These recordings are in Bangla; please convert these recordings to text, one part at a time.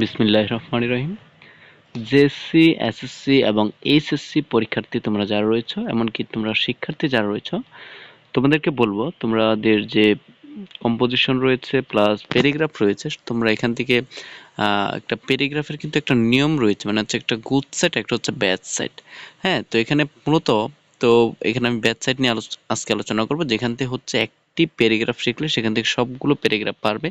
বিসমিল্লাহ রহমান রহিম। জেএসসি এসএসসি এবং এইচএসসি পরীক্ষার্থী তোমরা যারা রয়েছো, এমনকি তোমরা শিক্ষার্থী যারা রয়েছো, তোমাদেরকে বলব, তোমাদের যে কম্পোজিশন রয়েছে প্লাস প্যারাগ্রাফ রয়েছে, তোমরা এখান থেকে একটা প্যারাগ্রাফের কিন্তু একটা নিয়ম রয়েছে মানে হচ্ছে একটা গুড সেট একটা হচ্ছে ব্যাড সেট হ্যাঁ তো এখানে মূলত, তো এখানে আমি ব্যাড সাইট নিয়ে আজকে আলোচনা করব, যেখান থেকে হচ্ছে একটি প্যারাগ্রাফ শিখলে সেখান থেকে সবগুলো প্যারাগ্রাফ পারবে।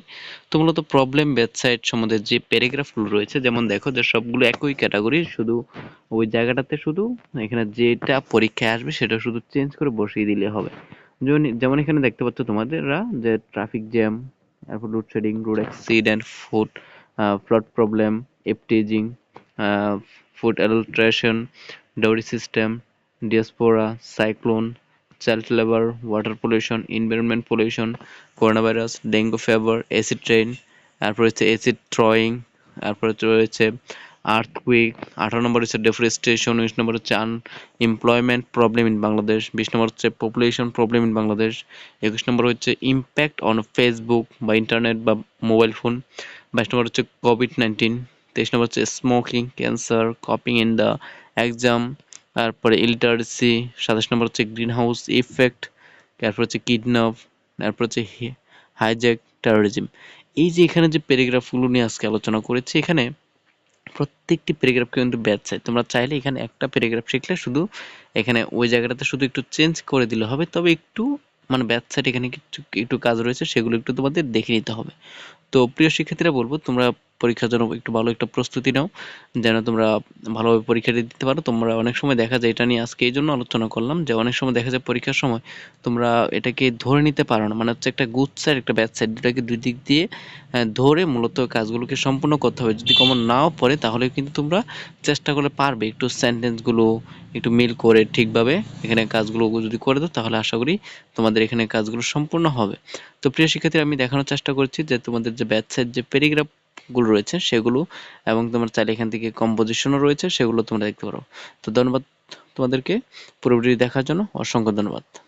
তো মূলত প্রবলেম ব্যাড সাইড সম্বন্ধে যে প্যারাগ্রাফগুলো রয়েছে, যেমন দেখো যে সবগুলো একই ক্যাটাগরি শুধু ওই জায়গাটাতে শুধু এখানে যেটা পরীক্ষায় আসবে সেটা শুধু চেঞ্জ করে বসিয়ে দিলে হবে। যেমন এখানে দেখতে পাচ্ছ তোমাদেররা যে ট্রাফিক জ্যাম তারপর load shedding road accident food flood problem appetizing food adulteration dowry system diaspora cyclone child labour water pollution environment pollution corona virus dengue fever acid train তারপর হচ্ছে অ্যাসিড ট্রয়িং তারপর রয়েছে আর্থকুইক আঠারো নম্বর হচ্ছে ডেফরেস্টেশন উনিশ নম্বর হচ্ছে আনএমপ্লয়মেন্ট প্রবলেম ইন বাংলাদেশ বিশ নম্বর হচ্ছে পপুলেশন প্রবলেম ইন বাংলাদেশ একুশ নম্বর হচ্ছে ইম্প্যাক্ট অন ফেসবুক বা ইন্টারনেট বা মোবাইল ফোন বাইশ নম্বর হচ্ছে কোভিড নাইন্টিন তেইশ নম্বর হচ্ছে smoking cancer coping in the exam তারপরে ইলিটারেসি, সাতাশ নম্বর হচ্ছে গ্রিন হাউস ইফেক্ট, তারপর হচ্ছে কিডন্যাপ, তারপর হচ্ছে হাইজ্যাক টেরোরিজম। এই যে এখানে যে প্যারাগ্রাফগুলো নিয়ে আজকে আলোচনা করেছি, এখানে প্রত্যেকটি প্যারাগ্রাফ কিন্তু ব্যাচ চাই। তোমরা চাইলে এখানে একটা প্যারাগ্রাফ শিখলে শুধু এখানে ওই জায়গাটাতে শুধু একটু চেঞ্জ করে দিলে হবে। তবে একটু মানে ব্যাচ সাইড এখানে কিছু, একটু কাজ রয়েছে, সেগুলো একটু তোমাদের দেখে নিতে হবে। তো প্রিয় শিক্ষার্থীরা, বলব তোমরা পরীক্ষার জন্য একটু ভালো একটা প্রস্তুতি নাও, যেন তোমরা ভালোভাবে পরীক্ষাটা দিতে পারো। তোমরা অনেক সময় দেখা যায় এটা নিয়ে আজকে এই জন্য আলোচনা করলাম যে, অনেক সময় দেখা যায় পরীক্ষার সময় তোমরা এটাকে ধরে নিতে পারো না। মানে হচ্ছে একটা গুড সাইড একটা ব্যাড সাইড দুটাকে দুই দিক দিয়ে ধরে মূলত কাজগুলোকে সম্পূর্ণ করতে হবে। যদি কমন নাও পড়ে, তাহলে কিন্তু তোমরা চেষ্টা করলে পারবে। একটু সেন্টেন্সগুলো একটু মিল করে ঠিকভাবে এখানে কাজগুলো যদি করে দাও, তাহলে আশা করি তোমাদের এখানে কাজগুলো সম্পূর্ণ হবে। তো প্রিয় শিক্ষার্থী আমি দেখানোর চেষ্টা করছি যে তোমাদের যে ব্যাচ ব্যাচের যে প্যারিগ্রাফগুলো রয়েছে, সেগুলো এবং তোমার চাইলে এখান থেকে কম্পোজিশনও রয়েছে, সেগুলো তোমরা দেখতে পারো। তো ধন্যবাদ তোমাদেরকে। পুরোপুরি দেখার জন্য অসংখ্য ধন্যবাদ।